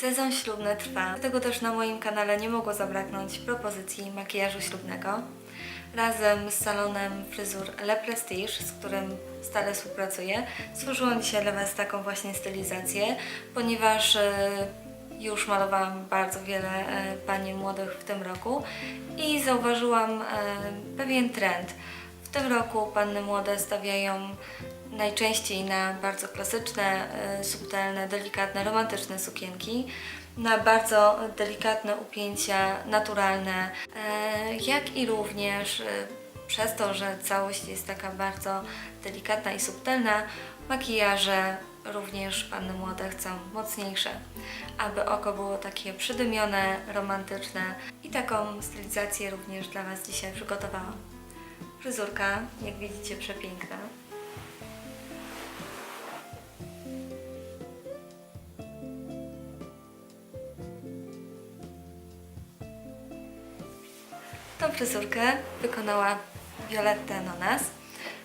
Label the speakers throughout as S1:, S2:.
S1: Sezon ślubny trwa, dlatego też na moim kanale nie mogło zabraknąć propozycji makijażu ślubnego. Razem z salonem fryzur Le Prestige, z którym stale współpracuję, stworzyłam dzisiaj dla Was taką właśnie stylizację, ponieważ e, już malowałam bardzo wiele e, pani młodych w tym roku i zauważyłam e, pewien trend. W tym roku panny młode stawiają najczęściej na bardzo klasyczne, e, subtelne, delikatne, romantyczne sukienki, na bardzo delikatne upięcia, naturalne, e, jak i również e, przez to, że całość jest taka bardzo delikatna i subtelna, makijaże również panny młode chcą mocniejsze, aby oko było takie przydymione, romantyczne i taką stylizację również dla Was dzisiaj przygotowałam. Fryzurka, jak widzicie, przepiękna. Tą fryzurkę wykonała Violetta Nonas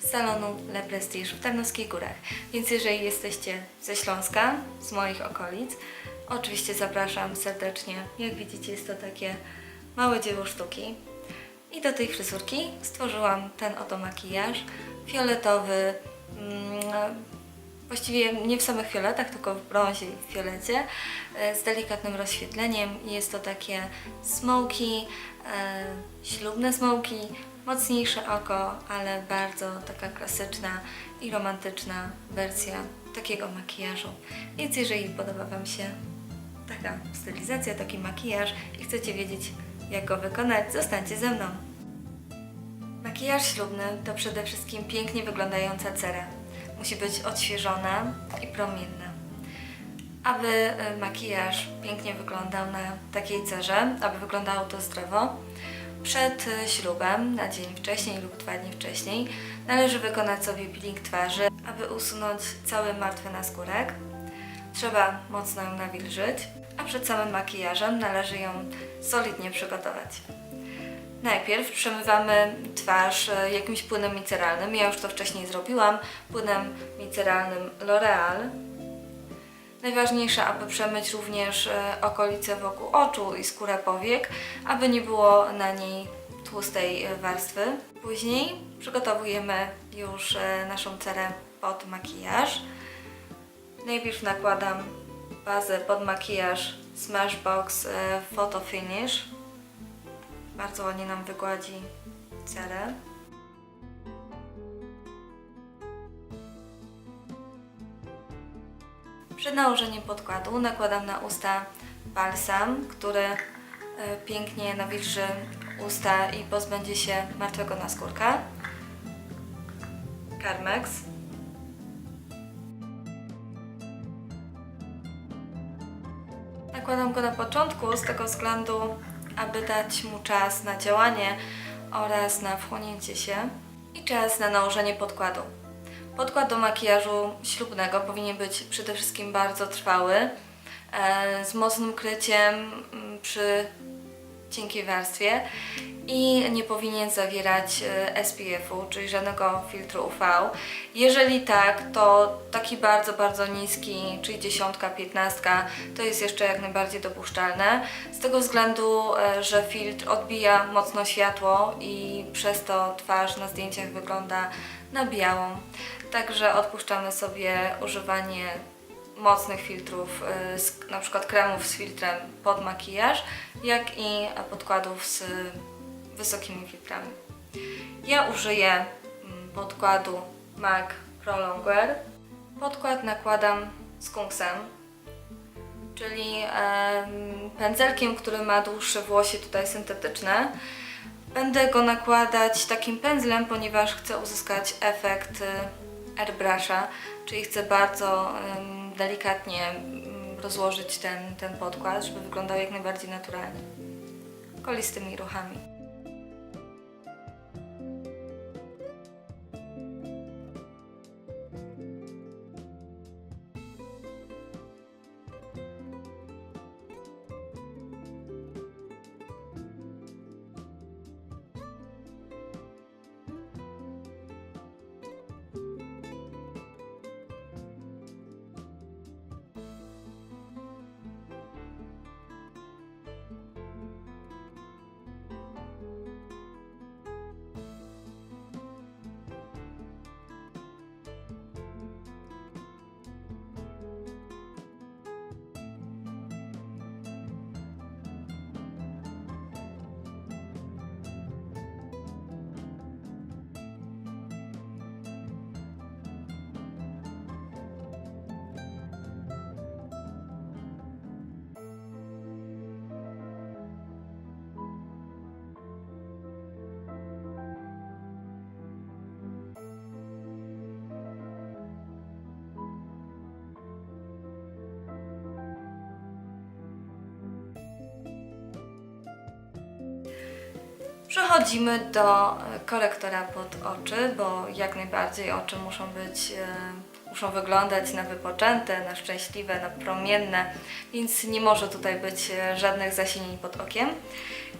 S1: z salonu Le Prestige w Tarnowskich Górach. Więc jeżeli jesteście ze Śląska, z moich okolic, oczywiście zapraszam serdecznie. Jak widzicie jest to takie małe dzieło sztuki. I do tej fryzurki stworzyłam ten oto makijaż fioletowy, mm, właściwie nie w samych fioletach, tylko w brązie i w fiolecie, e, z delikatnym rozświetleniem. Jest to takie smoky, e, ślubne smoki, mocniejsze oko, ale bardzo taka klasyczna i romantyczna wersja takiego makijażu. Więc jeżeli podoba Wam się taka stylizacja, taki makijaż i chcecie wiedzieć, jak go wykonać, zostańcie ze mną. Makijaż ślubny to przede wszystkim pięknie wyglądająca cera. Musi być odświeżona i promienna. Aby e, makijaż pięknie wyglądał na takiej cerze, aby wyglądało to zdrowo, przed e, ślubem, na dzień wcześniej lub dwa dni wcześniej, należy wykonać sobie peeling twarzy, aby usunąć cały martwy naskórek. Trzeba mocno ją nawilżyć, a przed samym makijażem należy ją solidnie przygotować. Najpierw przemywamy twarz e, jakimś płynem miceralnym. Ja już to wcześniej zrobiłam. Płynem miceralnym L'Oreal. Najważniejsze, aby przemyć również e, okolice wokół oczu i skórę powiek, aby nie było na niej tłustej e, warstwy. Później przygotowujemy już naszą cerę pod makijaż. Najpierw nakładam bazę pod makijaż Smashbox Photo Finish. Bardzo ładnie nam wygładzi cerę. Przed nałożeniem podkładu nakładam na usta balsam, który e, pięknie nawilży usta i pozbędzie się martwego naskórka. Carmex. Nakładam go na początku z tego względu, aby dać mu czas na działanie oraz na wchłonięcie się i czas na nałożenie podkładu. Podkład do makijażu ślubnego powinien być przede wszystkim bardzo trwały, e, z mocnym kryciem przy cienkiej warstwie i nie powinien zawierać e, SPF-u, czyli żadnego filtru UV. Jeżeli tak, to taki bardzo, bardzo niski, czyli dziesiątka, piętnastka, to jest jeszcze jak najbardziej dopuszczalne. Z tego względu, e, że filtr odbija mocno światło i przez to twarz na zdjęciach wygląda na białą. Także odpuszczamy sobie używanie mocnych filtrów, z, na przykład kremów z filtrem pod makijaż, jak i podkładów z wysokimi filtrami. Ja użyję mm, podkładu MAC Pro Longwear. Podkład nakładam skunksem, czyli em, pędzelkiem, który ma dłuższe włosie tutaj syntetyczne. Będę go nakładać takim pędzlem, ponieważ chcę uzyskać efekt y, airbrusha, czyli chcę bardzo delikatnie rozłożyć ten, ten podkład, żeby wyglądał jak najbardziej naturalnie. Kolistymi ruchami. Przechodzimy do e, korektora pod oczy, bo jak najbardziej oczy muszą być, e, muszą wyglądać na wypoczęte, na szczęśliwe, na promienne, więc nie może tutaj być e, żadnych zasinień pod okiem.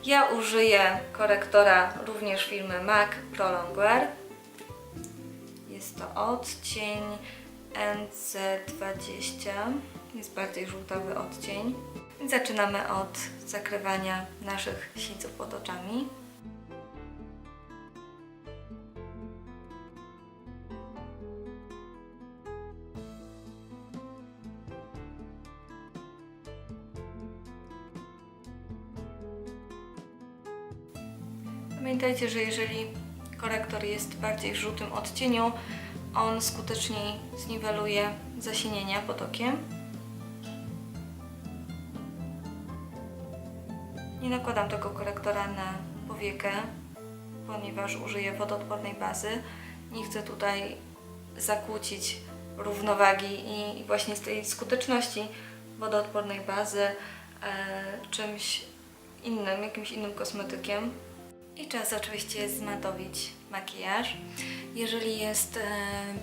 S1: Ja użyję korektora również firmy MAC Pro Longwear. Jest to odcień NC20, jest bardziej żółtawy odcień. Zaczynamy od zakrywania naszych sińców pod oczami. Pamiętajcie, że jeżeli korektor jest bardziej w żółtym odcieniu, on skuteczniej zniweluje zasinienia pod okiem. Nie nakładam tego korektora na powiekę, ponieważ użyję wodoodpornej bazy. Nie chcę tutaj zakłócić równowagi i właśnie z tej skuteczności wodoodpornej bazy e, czymś innym, jakimś innym kosmetykiem. I czas oczywiście zmatowić makijaż. Jeżeli jest e,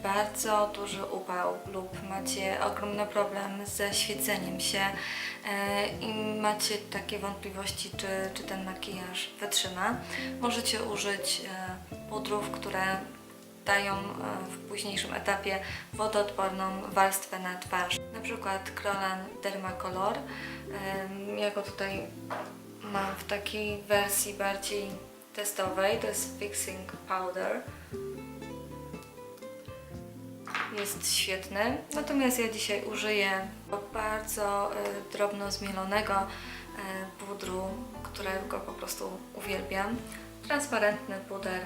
S1: bardzo duży upał lub macie ogromny problem ze świeceniem się e, i macie takie wątpliwości, czy, czy ten makijaż wytrzyma, możecie użyć e, pudrów, które dają w późniejszym etapie wodoodporną warstwę na twarz. Na przykład Krolan Dermacolor. Ja go tutaj mam w takiej wersji bardziej testowej, to jest Fixing Powder. Jest świetny, natomiast ja dzisiaj użyję bardzo y, drobno zmielonego y, pudru, którego po prostu uwielbiam. Transparentny puder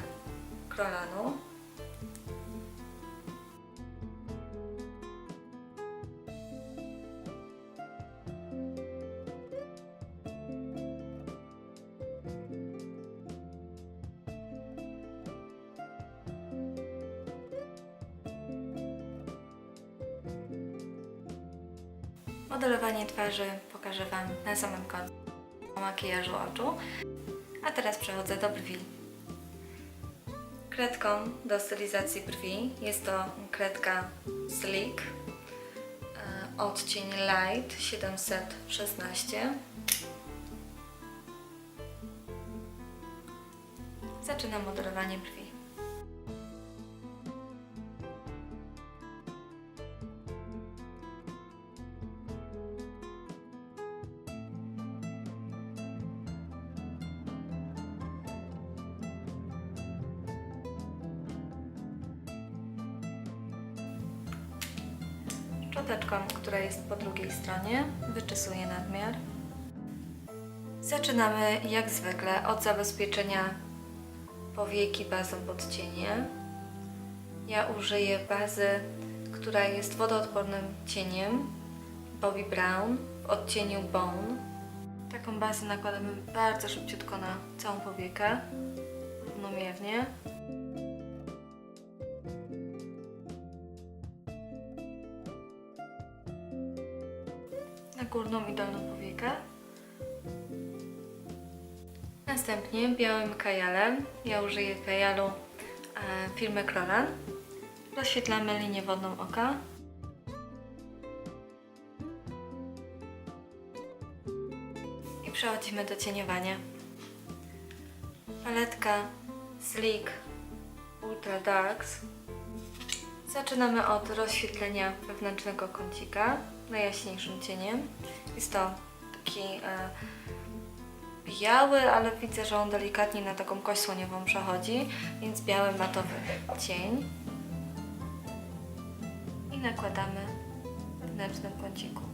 S1: Krolanu. Modelowanie twarzy pokażę Wam na samym końcu makijażu oczu. A teraz przechodzę do brwi. Kredką do stylizacji brwi jest to kredka Sleek, e, odcień Light 716. Zaczynam modelowanie brwi. Szczoteczką, która jest po drugiej stronie, wyczesuję nadmiar. Zaczynamy jak zwykle od zabezpieczenia powieki bazą pod cienie. Ja użyję bazy, która jest wodoodpornym cieniem Bobbi Brown w odcieniu Bone. Taką bazę nakładamy bardzo szybciutko na całą powiekę, równomiernie. Górną i dolną powiekę. Następnie białym kajalem, ja użyję kajalu e, firmy Krolan, rozświetlamy linię wodną oka. I przechodzimy do cieniowania. Paletka Sleek Ultra Darks Zaczynamy od rozświetlenia wewnętrznego kącika najjaśniejszym cieniem. Jest to taki e, biały, ale widzę, że on delikatnie na taką kość słoniową przechodzi, więc biały matowy cień. I nakładamy wewnętrznym kąciku.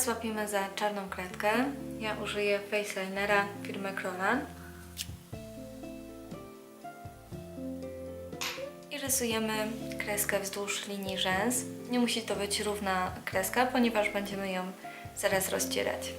S1: Teraz łapiemy za czarną kredkę. Ja użyję facelinera firmy Krolan. I rysujemy kreskę wzdłuż linii rzęs. Nie musi to być równa kreska, ponieważ będziemy ją zaraz rozcierać.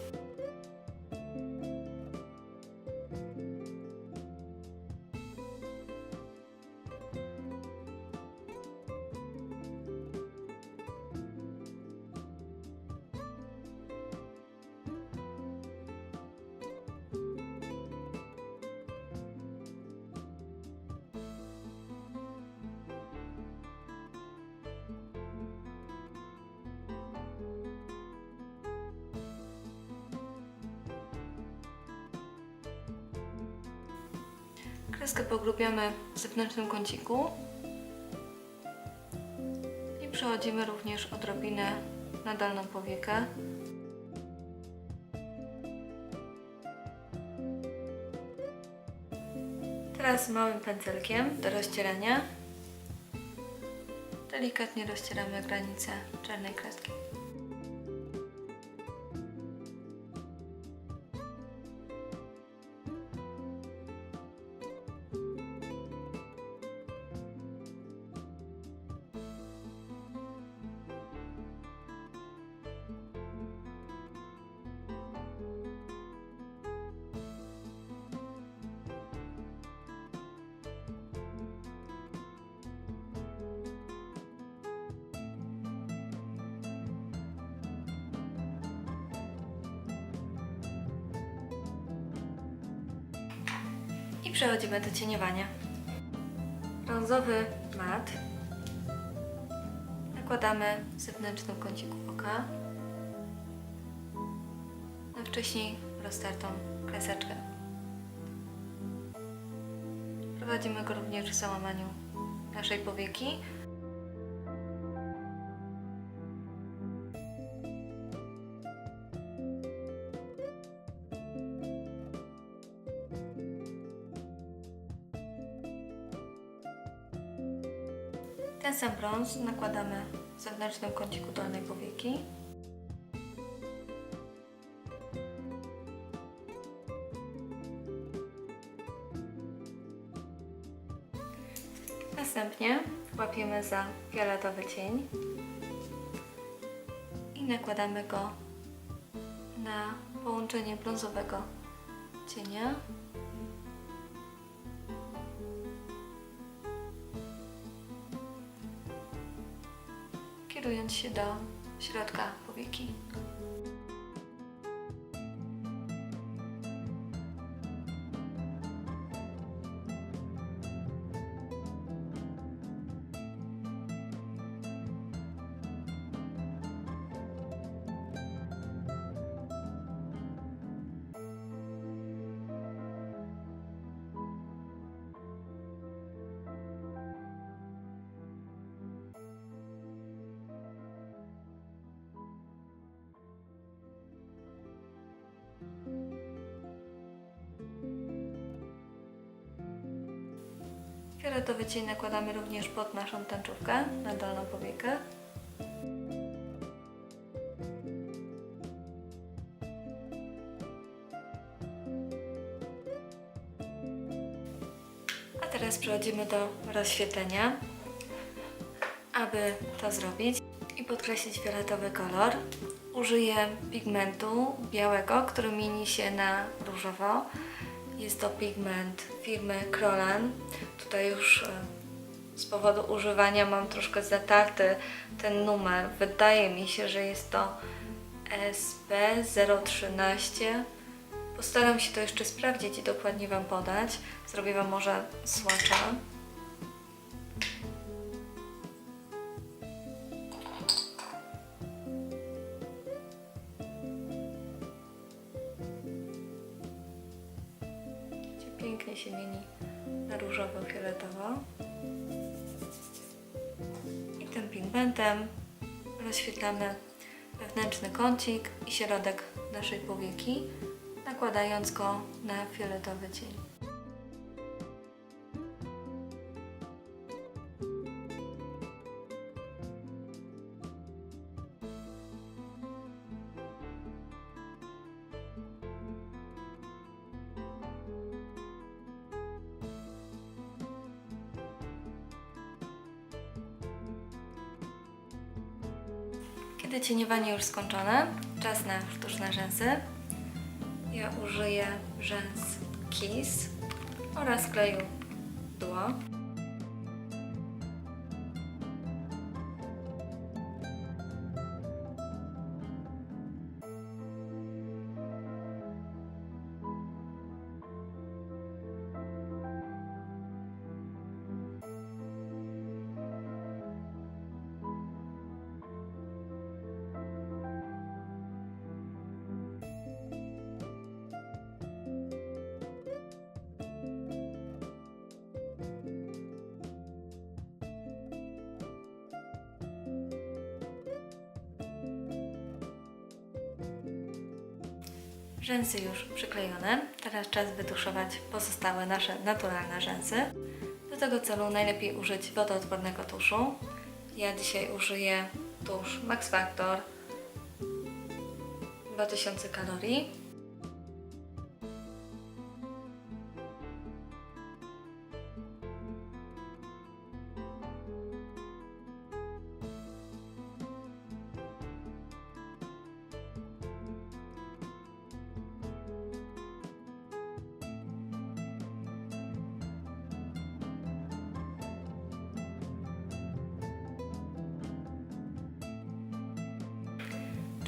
S1: Kreskę pogrubiamy w zewnętrznym kąciku i przechodzimy również odrobinę na dolną powiekę. Teraz małym pędzelkiem do rozcierania delikatnie rozcieramy granicę czarnej kreski. I przechodzimy do cieniowania. Brązowy mat nakładamy w zewnętrznym kąciku oka na wcześniej roztartą kreseczkę. Prowadzimy go również w załamaniu naszej powieki. Sam brąz nakładamy w zewnętrznym kąciku dolnej powieki. Następnie łapiemy za fioletowy cień i nakładamy go na połączenie brązowego cienia kierując się do środka powieki. Fioletowy cień nakładamy również pod naszą tęczówkę, na dolną powiekę. A teraz przechodzimy do rozświetlenia. Aby to zrobić i podkreślić fioletowy kolor, użyję pigmentu białego, który mieni się na różowo. Jest to pigment firmy Krolan. Tutaj już e, z powodu używania mam troszkę zatarty ten numer. Wydaje mi się, że jest to SP013. Postaram się to jeszcze sprawdzić i dokładnie Wam podać. Zrobię Wam może swatcha. Się mieni na różowo-fioletowo. I tym pigmentem rozświetlamy wewnętrzny kącik i środek naszej powieki, nakładając go na fioletowy cień. Cieniowanie już skończone, czas na sztuczne rzęsy. Ja użyję rzęs Kiss oraz kleju Duo. Rzęsy już przyklejone. Teraz czas wytuszować pozostałe nasze naturalne rzęsy. Do tego celu najlepiej użyć wodoodpornego tuszu. Ja dzisiaj użyję tusz Max Factor 2000 kalorii.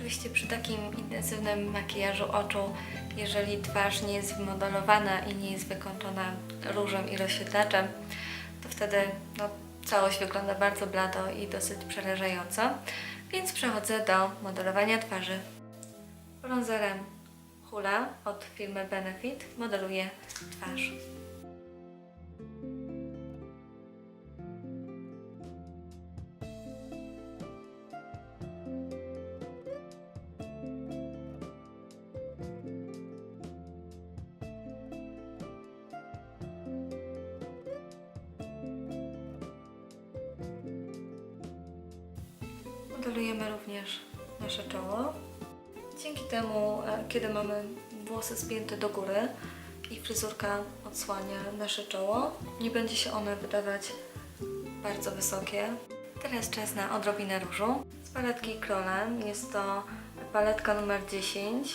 S1: Oczywiście przy takim intensywnym makijażu oczu, jeżeli twarz nie jest wymodelowana i nie jest wykończona różem i rozświetlaczem, to wtedy no, całość wygląda bardzo blado i dosyć przerażająco. Więc przechodzę do modelowania twarzy. Bronzerem Hula od firmy Benefit modeluję twarz. Modelujemy również nasze czoło. Dzięki temu, e, kiedy mamy włosy spięte do góry i fryzurka odsłania nasze czoło, nie będzie się one wydawać bardzo wysokie. Teraz czas na odrobinę różu. Z paletki Krolan jest to paletka numer 10.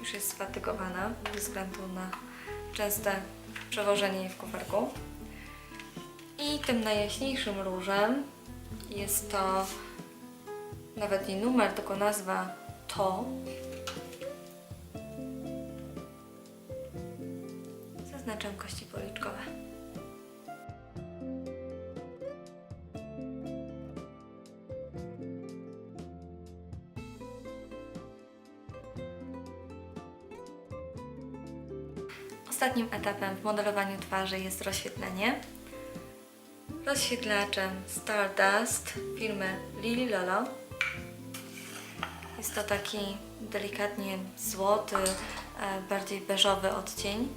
S1: Już jest sfatygowana ze względu na częste przewożenie jej w kuferku. I tym najjaśniejszym różem jest to nawet nie numer, tylko nazwa to. Zaznaczam kości policzkowe. Ostatnim etapem w modelowaniu twarzy jest rozświetlenie rozświetlaczem Stardust firmy Lily Lolo. Jest to taki delikatnie złoty, e, bardziej beżowy odcień.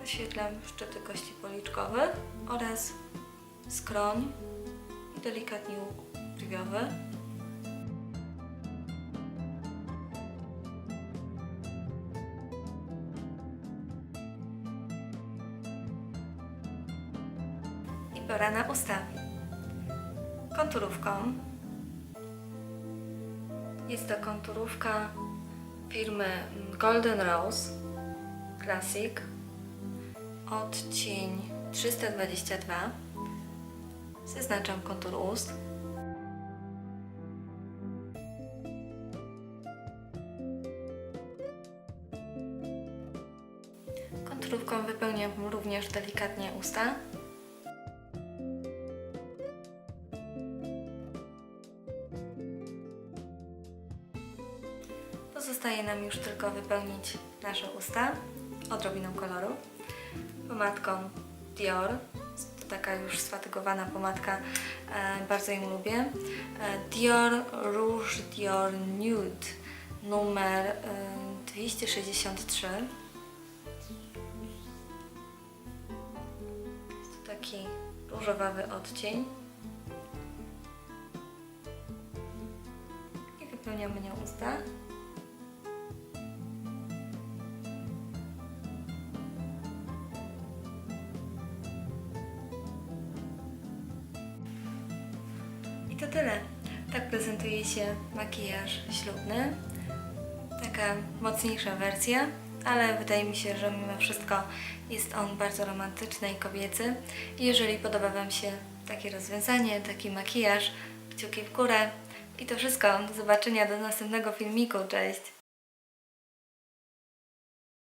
S1: Wyświetlam szczyty kości policzkowych oraz skroń i delikatnie łuk brwiowy. Konturówką. Jest to konturówka firmy Golden Rose Classic. Odcień 322. Zaznaczam kontur ust. Konturówką wypełniam również delikatnie usta. Nam już tylko wypełnić nasze usta odrobiną koloru. Pomadką Dior. To taka już sfatygowana pomadka. E, bardzo ją lubię. E, Dior Rouge Dior Nude numer e, 263. Jest to taki różowawy odcień. I wypełniamy nią usta. Tyle. Tak prezentuje się makijaż ślubny. Taka mocniejsza wersja, ale wydaje mi się, że mimo wszystko jest on bardzo romantyczny i kobiecy. Jeżeli podoba Wam się takie rozwiązanie, taki makijaż, kciuki w górę. I to wszystko. Do zobaczenia do następnego filmiku. Cześć!